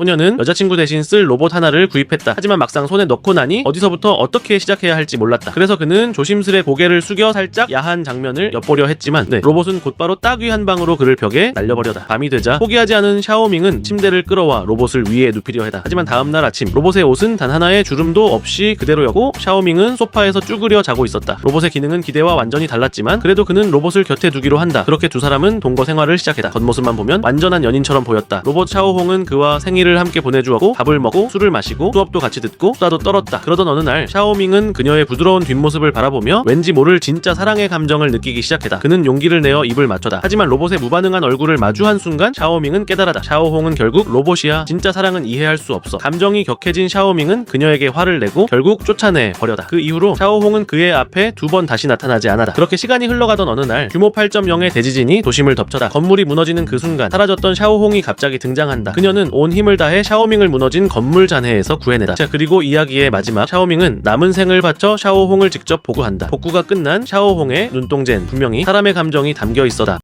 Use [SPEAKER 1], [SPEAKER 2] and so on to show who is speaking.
[SPEAKER 1] 소녀는 여자친구 대신 쓸 로봇 하나를 구입했다. 하지만 막상 손에 넣고 나니 어디서부터 어떻게 시작해야 할지 몰랐다. 그래서 그는 조심스레 고개를 숙여 살짝 야한 장면을 엿보려 했지만 네, 로봇은 곧바로 딱위한 방으로 그를 벽에 날려버려다. 밤이 되자 포기하지 않은 샤오밍은 침대를 끌어와 로봇을 위에 눕히려 했다. 하지만 다음날 아침 로봇의 옷은 단 하나의 주름도 없이 그대로였고 샤오밍은 소파에서 쭈그려 자고 있었다. 로봇의 기능은 기대와 완전히 달랐지만 그래도 그는 로봇을 곁에 두기로 한다. 그렇게 두 사람은 동거 생활을 시작했다. 겉모습만 보면 완전한 연인처럼 보였다. 로봇 샤오홍은 그와 생일을 함께 보내주었고 밥을 먹고 술을 마시고 수업도 같이 듣고 수다도 떨었다. 그러던 어느 날 샤오밍은 그녀의 부드러운 뒷모습을 바라보며 왠지 모를 진짜 사랑의 감정을 느끼기 시작했다. 그는 용기를 내어 입을 맞췄다. 하지만 로봇의 무반응한 얼굴을 마주한 순간 샤오밍은 깨달았다. 샤오홍은 결국 로봇이야. 진짜 사랑은 이해할 수 없어. 감정이 격해진 샤오밍은 그녀에게 화를 내고 결국 쫓아내 버려다. 그 이후로 샤오홍은 그의 앞에 두 번 다시 나타나지 않았다. 그렇게 시간이 흘러가던 어느 날 규모 8.0의 대지진이 도심을 덮쳐다. 건물이 무너지는 그 순간 사라졌던 샤오홍이 갑자기 등장한다. 그녀는 온 힘을 다해 샤오밍을 무너진 건물 잔해에서 구해내다. 자 그리고 이야기의 마지막 샤오밍은 남은 생을 바쳐 샤오홍을 직접 보고한다. 복구가 끝난 샤오홍의 눈동자엔 분명히 사람의 감정이 담겨 있어다.